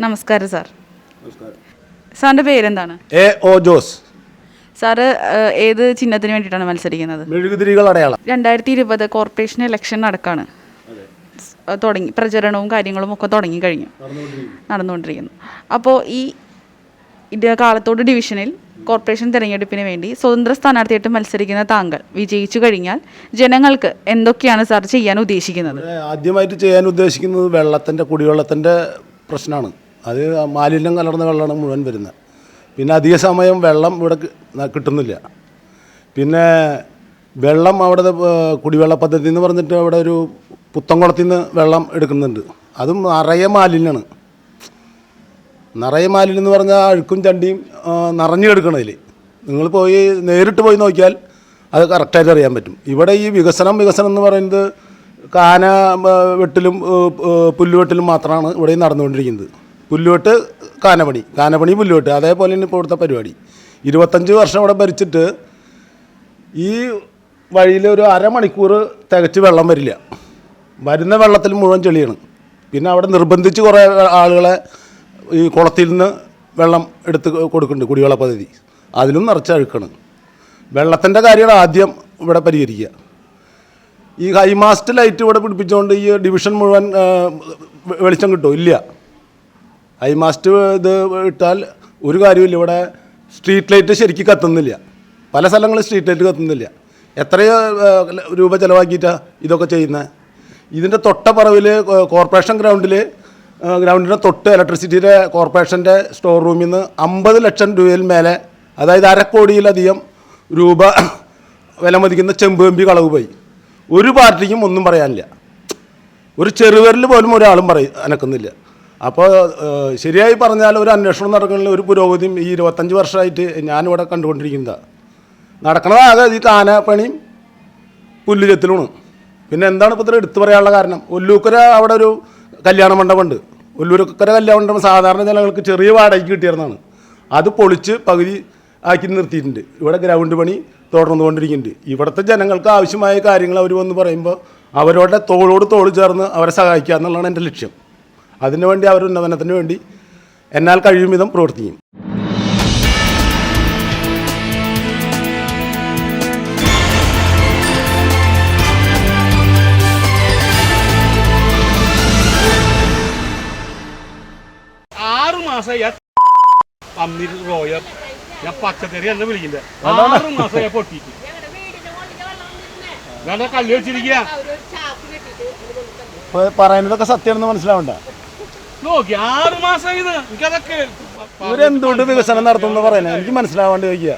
നമസ്കാരം സാർ. സാറിന്റെ പേരെന്താണ്? എ. ഒ. ജോസ്. സാറ് ഏത് ചിഹ്നത്തിന് വേണ്ടിയിട്ടാണ് മത്സരിക്കുന്നത്? മെഴുകുതിരികൾ അടയാളം. രണ്ടായിരത്തി ഇരുപത് കോർപ്പറേഷൻ ഇലക്ഷൻ നടക്കാണ്. തുടങ്ങി പ്രചരണവും കാര്യങ്ങളും ഒക്കെ തുടങ്ങി കഴിഞ്ഞു. നടന്നുകൊണ്ടിരിക്കുന്നു. അപ്പോൾ ഈ കാളത്തോട് കാലത്തോട് ഡിവിഷനിൽ കോർപ്പറേഷൻ തിരഞ്ഞെടുപ്പിന് വേണ്ടി സ്വതന്ത്ര സ്ഥാനാർത്ഥിയായിട്ട് മത്സരിക്കുന്ന താങ്കൾ വിജയിച്ചു കഴിഞ്ഞാൽ ജനങ്ങൾക്ക് എന്തൊക്കെയാണ് സാർ ചെയ്യാൻ ഉദ്ദേശിക്കുന്നത്? ആദ്യമായിട്ട് ചെയ്യാൻ ഉദ്ദേശിക്കുന്നത് വെള്ളത്തിന്റെ കുടിവെള്ളത്തിന്റെ പ്രശ്നമാണ്. അത് മാലിന്യം കലർന്ന വെള്ളമാണ് മുഴുവൻ വരുന്നത്. പിന്നെ അധിക സമയം വെള്ളം ഇവിടെ കിട്ടുന്നില്ല. പിന്നെ വെള്ളം അവിടെ കുടിവെള്ള പദ്ധതി എന്ന് പറഞ്ഞിട്ട് അവിടെ ഒരു പുത്തൻകുളത്തിൽ നിന്ന് വെള്ളം എടുക്കുന്നുണ്ട്. അതും നിറയെ മാലിന്യമാണ് നിറയെ മാലിന്യം എന്ന് പറഞ്ഞാൽ അഴുക്കും ചണ്ടിയും നിറഞ്ഞു കിടക്കണതിൽ നിങ്ങൾ പോയി നേരിട്ട് പോയി നോക്കിയാൽ അത് കറക്റ്റായിട്ട് അറിയാൻ പറ്റും. ഇവിടെ ഈ വികസനം വികസനം എന്ന് പറയുന്നത് കാന വെട്ടിലും പുല്ലുവെട്ടിലും മാത്രമാണ് ഇവിടെ നടന്നുകൊണ്ടിരിക്കുന്നത്. പുല്ലുവെട്ട് കാനപണി കാനപണി പുല്ലുവെട്ട് അതേപോലെ തന്നെ ഇപ്പോൾ ഇവിടുത്തെ പരിപാടി. ഇരുപത്തഞ്ച് വർഷം ഇവിടെ ഭരിച്ചിട്ട് ഈ വഴിയിൽ ഒരു അരമണിക്കൂർ തികച്ച് വെള്ളം വരില്ല. വരുന്ന വെള്ളത്തിൽ മുഴുവൻ ചെളിയാണ്. പിന്നെ അവിടെ നിർബന്ധിച്ച് കുറേ ആളുകളെ ഈ കുളത്തിൽ നിന്ന് വെള്ളം എടുത്ത് കൊടുക്കുന്നുണ്ട് കുടിവെള്ള പദ്ധതി. അതിലും നിറച്ച് അഴുക്കാണ്. വെള്ളത്തിന്റെ കാര്യമാണ് ആദ്യം ഇവിടെ പരിഹരിക്കുക. ഈ ഹൈമാസ്റ്റ് ലൈറ്റ് ഇവിടെ പിടിപ്പിച്ചുകൊണ്ട് ഈ ഡിവിഷൻ മുഴുവൻ വെളിച്ചം കിട്ടുമോ? ഇല്ല. ഹൈമാസ്റ്റ് ഇത് ഇട്ടാൽ ഒരു കാര്യമില്ല ഇവിടെ സ്ട്രീറ്റ് ലൈറ്റ് ശരിക്കും കത്തുന്നില്ല. പല സ്ഥലങ്ങളിൽ സ്ട്രീറ്റ് ലൈറ്റ് കത്തുന്നില്ല. എത്രയോ രൂപ ചിലവാക്കിയിട്ടാണ് ഇതൊക്കെ ചെയ്യുന്നത് ഇതിന്റെ തൊട്ടപ്പറവിൽ കോർപ്പറേഷൻ ഗ്രൗണ്ടിൽ ഗ്രൗണ്ടിന്റെ തൊട്ട് ഇലക്ട്രിസിറ്റിയുടെ കോർപ്പറേഷന്റെ സ്റ്റോർ റൂമിൽ നിന്ന് അമ്പത് ലക്ഷം രൂപയിൽ മേലെ അതായത് അരക്കോടിയിലധികം രൂപ വില മതിക്കുന്ന ചെമ്പുകമ്പി കളവ് പോയി. ഒരു പാർട്ടിക്കും ഒന്നും പറയാനില്ല. ഒരു ചെറുവരിൽ പോലും ഒരാളും പറയും അനക്കുന്നില്ല. അപ്പോൾ ശരിയായി പറഞ്ഞാൽ ഒരു അന്വേഷണം നടക്കുന്നതിൽ ഒരു പുരോഗതിയും ഈ ഇരുപത്തഞ്ച് വർഷമായിട്ട് ഞാനിവിടെ കണ്ടുകൊണ്ടിരിക്കുന്നത്. നടക്കണതാകെ ഈ കാനപ്പണിയും പുല്ല് ചെത്തലുമാണ് പിന്നെ എന്താണ് ഇപ്പോൾ ഇത്ര എടുത്തു പറയാനുള്ള കാരണം? ഒല്ലൂക്കര അവിടെ ഒരു കല്യാണ മണ്ഡപമുണ്ട്. ഒല്ലൂരക്കര കല്യാണ മണ്ഡപം സാധാരണ ജനങ്ങൾക്ക് ചെറിയ വാടകയ്ക്ക് കിട്ടിയിരുന്നതാണ്. അത് പൊളിച്ച് പകുതി ആക്കി നിർത്തിയിട്ടുണ്ട്. ഇവിടെ ഗ്രൗണ്ട് പണി തുടർന്നുകൊണ്ടിരിക്കുന്നുണ്ട് ഇവിടുത്തെ ജനങ്ങൾക്ക് ആവശ്യമായ കാര്യങ്ങൾ അവർ വന്ന് പറയുമ്പോൾ അവരുടെ തോളോട് തോൾ ചേർന്ന് അവരെ സഹായിക്കുക എന്നുള്ളതാണ് എന്റെ ലക്ഷ്യം. അതിനു വേണ്ടി അവർ ഉന്നമനത്തിന് വേണ്ടി എന്നാൽ കഴിയും വിധം പ്രവർത്തിക്കും. ആറ് സത്യം ഞാൻ അമ്മിൽ റോയ ഞാൻ പച്ചക്കറി എന്നെ വിളിക്കുന്നത്. ആറ് മാസമായി പൊട്ടിയിട്ട്. ഞാൻ കല്ല് വെച്ചിരിക്കുക. ഇപ്പോൾ പറയുന്നതൊക്കെ സത്യമാണെന്ന് മനസ്സിലാവണ്ട. നോക്കി ഇവരെന്തുകൊണ്ട് വികസനം നടത്തുമെന്ന് പറയുന്നത്? എനിക്ക് മനസ്സിലാവാണ്ട് ചോദിക്കുക.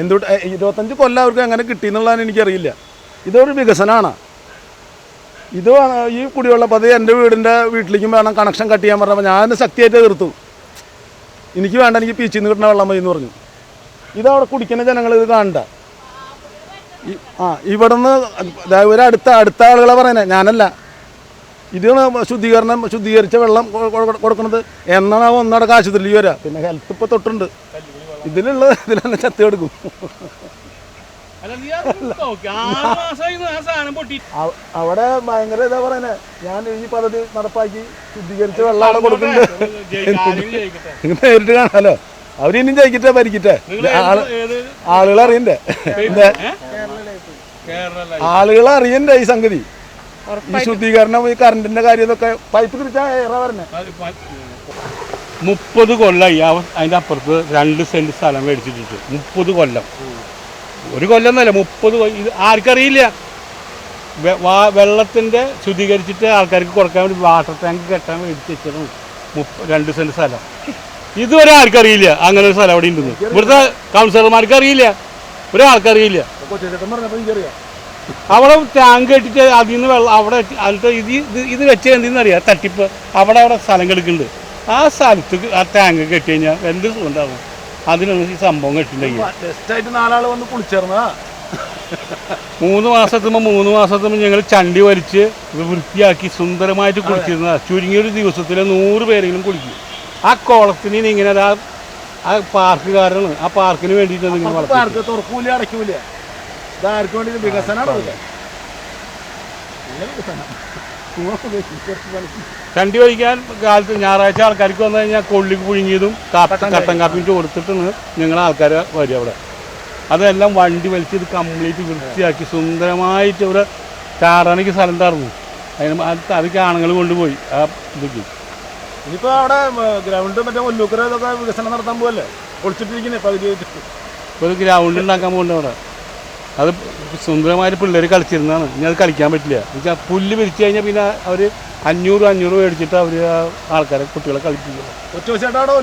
എന്തുകൊണ്ട് ഇരുപത്തഞ്ച് കൊല്ലം അവർക്ക് എങ്ങനെ കിട്ടി എന്നുള്ളതാണ് എനിക്കറിയില്ല. ഇതൊരു വികസനമാണ് ഇത് ഈ കുടിവെള്ള പദ്ധതി എന്റെ വീടിന്റെ വീട്ടിലേക്കും വേണം കണക്ഷൻ കട്ട് ചെയ്യാൻ പറഞ്ഞപ്പോൾ ഞാൻ ശക്തിയായിട്ട് എതിർത്തു. എനിക്ക് വേണ്ട എനിക്ക് പീച്ചിൽ നിന്ന് കിട്ടുന്ന വെള്ളം മതി എന്ന് പറഞ്ഞു. ഇതവിടെ കുടിക്കുന്ന ജനങ്ങൾ ഇത് കാണണ്ട. ആ ഇവിടുന്ന് ഒരു അടുത്ത അടുത്ത ആളുകളെ പറയുന്നത് ഞാനല്ല. ഇതാണ് ശുദ്ധീകരണം ശുദ്ധീകരിച്ച വെള്ളം കൊടുക്കുന്നത്. എന്നാണ് അവ ഒന്നടക്കം ആശുപത്രിയിൽ വരിക പിന്നെ ഹെൽത്ത് ഇപ്പോൾ തൊട്ടുണ്ട്. ഇതിലുള്ള ഇതിലെന്നെ ചത്തി എടുക്കും ആ അവിടെ ഭയങ്കര ഇതാ പറയുന്നത് ഞാൻ ഈ പദ്ധതി നടപ്പാക്കി ശുദ്ധീകരിച്ച വെള്ളം അവിടെ കൊടുക്കുന്നുണ്ട് നേരിട്ട് കാണാലോ. അവരിനും ജയിക്കട്ടെ ഭരിക്കട്ടെ. ആളുകൾ അറിയണ്ടേ ആളുകൾ അറിയണ്ടേ ഈ സംഗതി? ഈ ശുദ്ധീകരണം ഈ കറണ്ടിന്റെ കാര്യം ഇതൊക്കെ പൈപ്പ് തിരിച്ചാൽ ഏറെ വരണേ. മുപ്പത് കൊല്ലമായി ആ അതിന്റെ അപ്പുറത്ത് രണ്ട് സെന്റ് സ്ഥലം മേടിച്ചിട്ടുണ്ട്. മുപ്പത് കൊല്ലം. ഒരു കൊല്ലം എന്നല്ല മുപ്പത് കൊല്ലം ഇത് ആർക്കറിയില്ല. വെള്ളത്തിന്റെ വെള്ളത്തിന്റെ ശുദ്ധീകരിച്ചിട്ട് ആൾക്കാർക്ക് കൊടുക്കാൻ വേണ്ടി വാട്ടർ ടാങ്ക് കെട്ടാൻ മേടിച്ച് വെച്ചത് രണ്ട് സെന്റ് സ്ഥലം. ഇതുവരെ ആർക്കറിയില്ല അങ്ങനെ ഒരു സ്ഥലം അവിടെ ഉണ്ടെന്ന്. ഇവിടുത്തെ കൗൺസിലർമാർക്ക് അറിയില്ല. ഒരാൾക്കറിയില്ല. കൊച്ചേട്ടൻ പറഞ്ഞപ്പോൾ എനിക്കറിയാം. അവിടെ ടാങ്ക് കെട്ടിട്ട് അതിൽ നിന്ന് വെള്ളം അവിടെ അതിലത്തെ ഇത് ഇത് വെച്ച് എന്തെന്നറിയാം തട്ടിപ്പ്. അവിടെ അവിടെ സ്ഥലം കിടക്കുന്നുണ്ട്. ആ സ്ഥലത്ത് ആ ടാങ്ക് കെട്ടി കഴിഞ്ഞാൽ എന്ത് സുഖം അതിനൊന്നും അതിനാണ് ഈ സംഭവം കെട്ടിട്ടുണ്ടെങ്കിൽ മൂന്ന് മാസത്തുമ്പോൾ മൂന്ന് മാസത്തുമ്പോൾ ഞങ്ങൾ ചണ്ടി വലിച്ച് വൃത്തിയാക്കി സുന്ദരമായിട്ട് കുളിച്ചിരുന്ന ചുരുങ്ങിയൊരു ദിവസത്തിൽ നൂറ് പേരെങ്കിലും കുളിക്കും. ആ കുളത്തിന് ഇങ്ങനെ ആ പാർക്ക് പാർക്കുകാരാണ്. ആ പാർക്കിന് വേണ്ടിയിട്ടാണ് നിങ്ങൾ തുറക്കൂല അടയ്ക്കൂല? ഇത് ആർക്ക് വേണ്ടി വികസനമാണ് കണ്ടി വലിക്കാൻ കാലത്ത് ഞായറാഴ്ച ആൾക്കാർക്ക് വന്നു കഴിഞ്ഞാൽ കൊള്ളിക്ക് പുഴുങ്ങിയതും കാപ്പി കട്ടൻ കാപ്പിയും കൊടുത്തിട്ടാണ് ഞങ്ങളെ ആൾക്കാർ വരിക അവിടെ. അതെല്ലാം വണ്ടി വലിച്ച് ഇത് കംപ്ലീറ്റ് വൃത്തിയാക്കി സുന്ദരമായിട്ട് ഇവിടെ ചാറാനൊക്കെ സ്ഥലം തറന്നു അതിന് അത് അതൊക്കെ ആണുങ്ങൾ കൊണ്ടുപോയി. ആ ഇതൊക്കെ. ഇനിയിപ്പോ അവിടെ ഗ്രൗണ്ട് മറ്റേ മുല്ലൂക്കര ഇതൊക്കെ വികസനം നടത്താൻ പോകല്ലേ ഒളിച്ചിട്ടിരിക്കുന്നേ പകുതി ഇപ്പോൾ ഒരു ഗ്രൗണ്ട് ഉണ്ടാക്കാൻ പോകുന്നുണ്ട് അവിടെ? അത് സുന്ദരമായിട്ട് പിള്ളേർ കളിച്ചിരുന്നതാണ്. ഇനി അത് കളിക്കാൻ പറ്റില്ല. എന്നുവെച്ചാൽ പുല്ല് വിരിച്ചു കഴിഞ്ഞാൽ പിന്നെ അവർ അഞ്ഞൂറ് അഞ്ഞൂറ് മേടിച്ചിട്ട് അവർ ആൾക്കാരെ കുട്ടികളെ കളിപ്പിക്കും. ഒറ്റ വെച്ചായിട്ട് അവിടെ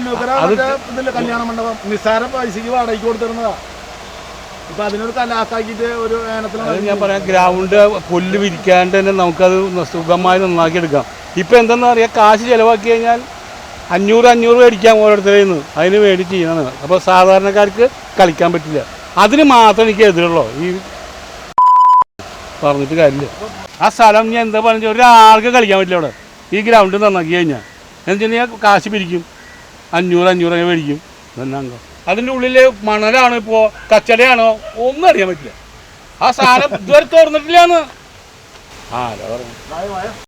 അത് ഞാൻ പറയാം ഗ്രൗണ്ട് പുല്ല് വിരിക്കാണ്ട് തന്നെ നമുക്കത് സുഖമായി നന്നാക്കി എടുക്കാം. ഇപ്പം എന്തെന്ന് പറയുക കാശ് ചിലവാക്കി കഴിഞ്ഞാൽ അഞ്ഞൂറ് അഞ്ഞൂറ് മേടിക്കാം ഓരോരുത്തരിൽ നിന്ന് അതിന് വേണ്ടി ചെയ്യുന്നതാണ്. അപ്പോൾ സാധാരണക്കാർക്ക് കളിക്കാൻ പറ്റില്ല. അതിന് മാത്രം എനിക്ക് എതിരുള്ളൂ? ഈ പറഞ്ഞിട്ട് കാര്യമില്ല. ആ സ്ഥലം ഞാൻ എന്താ പറഞ്ഞാൽ ഒരാൾക്ക് കളിക്കാൻ പറ്റില്ല അവിടെ. ഈ ഗ്രൗണ്ട് നന്നാക്കി കഴിഞ്ഞാൽ എന്ന് ഞാൻ കാശ് പിരിക്കും. അഞ്ഞൂറ് അഞ്ഞൂറ് മേടിക്കും. ഇതെല്ലാം അതിന്റെ ഉള്ളിൽ മണലാണോ ഇപ്പോൾ കച്ചലയാണോ ഒന്നും അറിയാൻ പറ്റില്ല. ആ സാധനം ഇതുവരെ തുറന്നിട്ടില്ലാന്ന്. ആ അതാ പറഞ്ഞു?